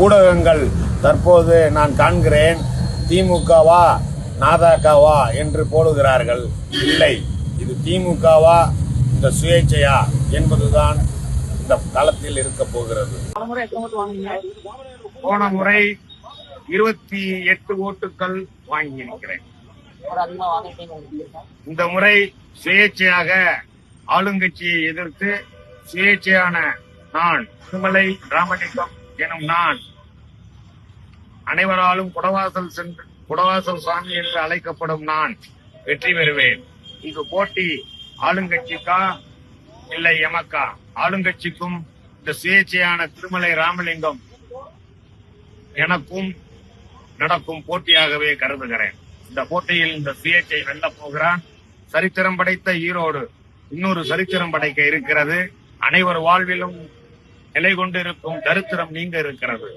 ஊடகங்கள் தற்போது நான் காண்கிறேன் திமுகவா நாதாக்காவா என்று போடுகிறார்கள். இல்லை இது திமுகவா இந்த சுயேட்சையா என்பதுதான் இந்த களத்தில் இருக்க போகிறது. போன முறை இருபத்தி எட்டு ஓட்டுகள் வாங்கி இருக்கிறேன் இந்த முறை சுயேட்சையாக ஆளுங்கட்சியை எதிர்த்து சுயேட்சையான நான் திருமலை ராமலிங்கம் எனும் நான் அனைவராலும் குடவாசல் சென்று குடவாசல் சுவாமி என்று அழைக்கப்படும் நான் வெற்றி பெறுவேன். இங்கு போட்டி ஆளுங்கட்சிக்கா? இல்லை எமக்கா? ஆளுங்கட்சிக்கும் இந்த சுயேட்சையான திருமலை ராமலிங்கம் எனக்கும் நடக்கும் போட்டியாகவே கருதுகிறேன். இந்த போட்டியில் இந்த சுயேட்சை வெல்ல போகிறான். சரித்திரம் படைத்த ஈரோடு இன்னொரு சரித்திரம் படைக்க இருக்கிறது. அனைவர் வாழ்விலும் நிலை கொண்டிருக்கும் தரித்திரம் நீங்க இருக்கிறது.